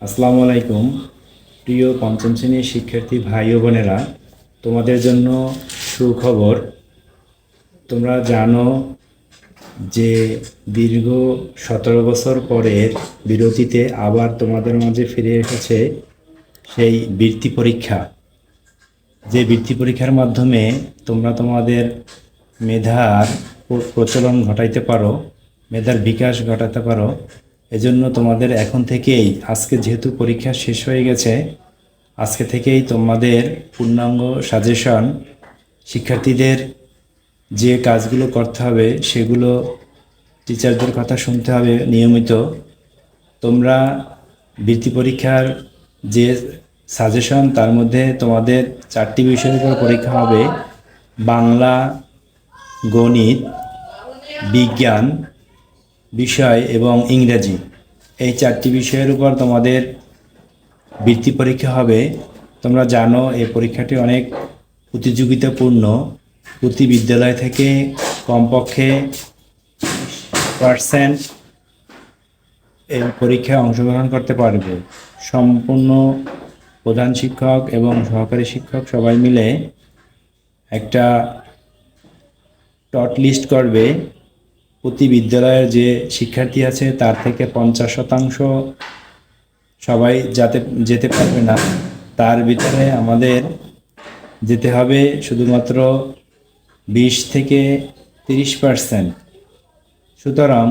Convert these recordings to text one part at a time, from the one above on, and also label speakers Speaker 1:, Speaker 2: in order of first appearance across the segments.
Speaker 1: আসসালামু আলাইকুম। প্রিয় পঞ্চম শ্রেণির শিক্ষার্থী ভাই ও বোনেরা, তোমাদের জন্য সুখবর। তোমরা জানো যে দীর্ঘ সতেরো বছর পরের বিরতিতে আবার তোমাদের মাঝে ফিরে এসেছে সেই বৃত্তি পরীক্ষা। যে বৃত্তি পরীক্ষার মাধ্যমে তোমরা তোমাদের মেধার প্র- প্রচলন ঘটাইতে পারো, মেধার বিকাশ ঘটাতে পারো এজন্য তোমাদের এখন থেকেই, আজকে যেহেতু পরীক্ষা শেষ হয়ে গেছে, আজকে থেকেই তোমাদের পূর্ণাঙ্গ সাজেশন, শিক্ষার্থীদের যে কাজগুলো করতে হবে, সেগুলো টিচারদের কথা শুনতে হবে নিয়মিত। তোমরা বৃত্তি পরীক্ষার যে সাজেশন, তার মধ্যে তোমাদের চারটি বিষয়ের উপর পরীক্ষা হবে। বাংলা, গণিত, বিজ্ঞান বিষয় এবং ইংরেজি। এই চারটি বিষয়ের উপর তোমাদের বৃত্তি পরীক্ষা হবে। তোমরা জানো, এই পরীক্ষাটি অনেক প্রতিযোগিতাপূর্ণ। প্রতি বিদ্যালয় থেকে কমপক্ষে পার্সেন্ট এই পরীক্ষায় অংশগ্রহণ করতে পারবে। সম্পূর্ণ প্রধান শিক্ষক এবং সহকারী শিক্ষক সবাই মিলে একটা টট লিস্ট করবে। প্রতি বিদ্যালয়ের যে শিক্ষার্থী আছে, তার থেকে পঞ্চাশ শতাংশ সবাই যাতে, যেতে পারবে না, তার ভিতরে আমাদের যেতে হবে শুধুমাত্র বিশ থেকে তিরিশ পার্সেন্ট। সুতরাং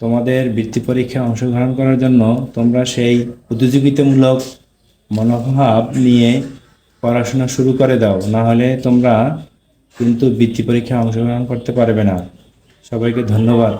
Speaker 1: তোমাদের বৃত্তি পরীক্ষায় অংশগ্রহণ করার জন্য তোমরা সেই প্রতিযোগিতামূলক মনোভাব নিয়ে পড়াশোনা শুরু করে দাও, না হলে তোমরা কিন্তু বৃত্তি পরীক্ষায় অংশগ্রহণ করতে পারবে না। সবাইকে ধন্যবাদ